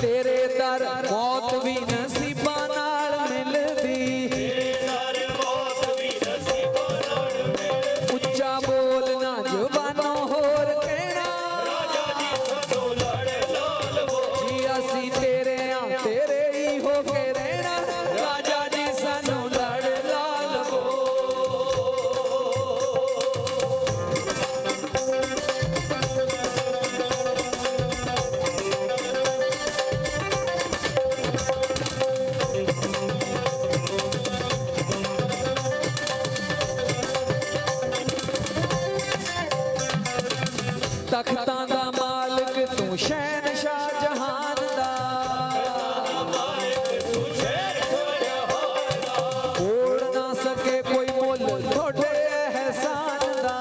ਤੇਰੇ ਦਰ ਮੌਤ ਵੀ ਨਸੀਬਾਂ ਤਖਤਾਂ ਦਾ ਮਾਲਕ ਤੂੰ ਸ਼ਹਿਨशाह ਜਹਾਨ ਦਾ। ਮੋੜ ਨਾ ਸਕੇ ਕੋਈ ਮੁੱਲ ਤੁਹਾਡੇ ਅਹਿਸਾਨ ਦਾ।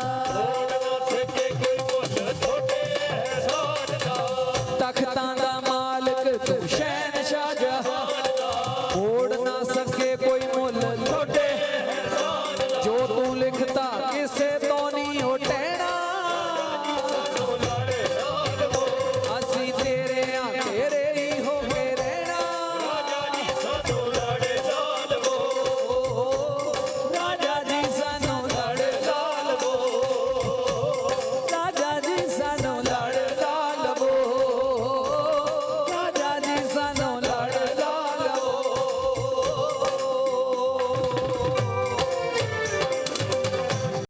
ਤਖਤਾਂ ਦਾ ਮਾਲਕ ਤੂੰ ਸ਼ਹਿਨशाह ਜਹਾਨ ਦਾ। ਮੋੜ ਨਾ ਸਕੇ ਕੋਈ ਮੁੱਲ ਤੁਹਾਡੇ ਜੋ ਤੂੰ ਲਿਖਤਾ ਕਿਸੇ ਤੋਂ ਨਹੀਂ